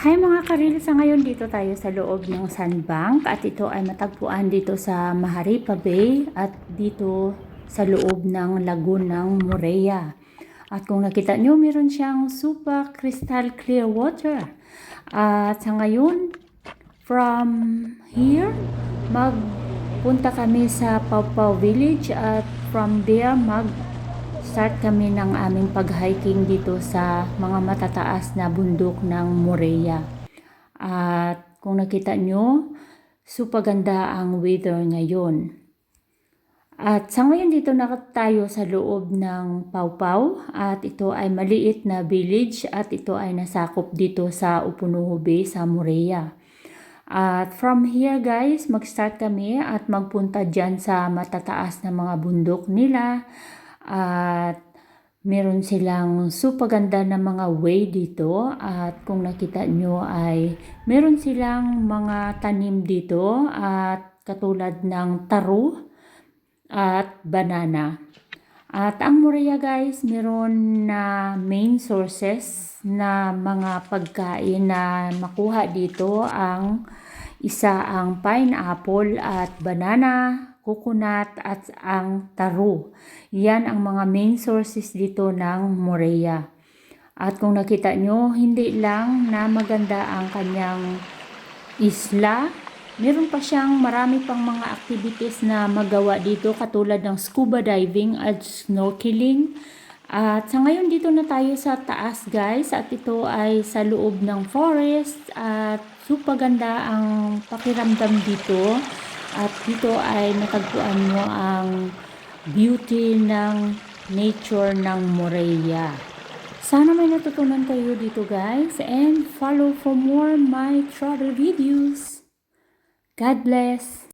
Hi mga karil, sa ngayon dito tayo sa loob ng Sandbank at ito ay matagpuan dito sa Maharipa Bay at dito sa loob ng lagoon ng Morea. At kung nakita nyo, meron siyang super crystal clear water. At sa ngayon, from here, magpunta kami sa Pawpaw Village at from there mag start kami ng aming pag-hiking dito sa mga matataas na bundok ng Morea. At kung nakita nyo, super ganda ang weather ngayon. At sa ngayon dito na tayo sa loob ng Pawpaw at ito ay maliit na village at ito ay nasakop dito sa Upunuho Bay sa Morea. At from here guys, mag-start kami at magpunta dyan sa matataas na mga bundok nila. At meron silang super ganda na mga way dito. At kung nakita nyo ay meron silang mga tanim dito at katulad ng taro at banana. At ang Morea guys, meron na main sources na mga pagkain na makuha dito ang isa ang pineapple at banana, coconut at ang taro. Yan ang mga main sources dito ng Morea. At kung nakita nyo, hindi lang na maganda ang kanyang isla, meron pa siyang marami pang mga activities na magawa dito katulad ng scuba diving at snorkeling. At sa ngayon dito na tayo sa taas guys at ito ay sa loob ng forest at super ganda ang pakiramdam dito. At dito ay natagpuan mo ang beauty ng nature ng Morea. Sana may natutunan kayo dito guys and follow for more my travel videos. God bless!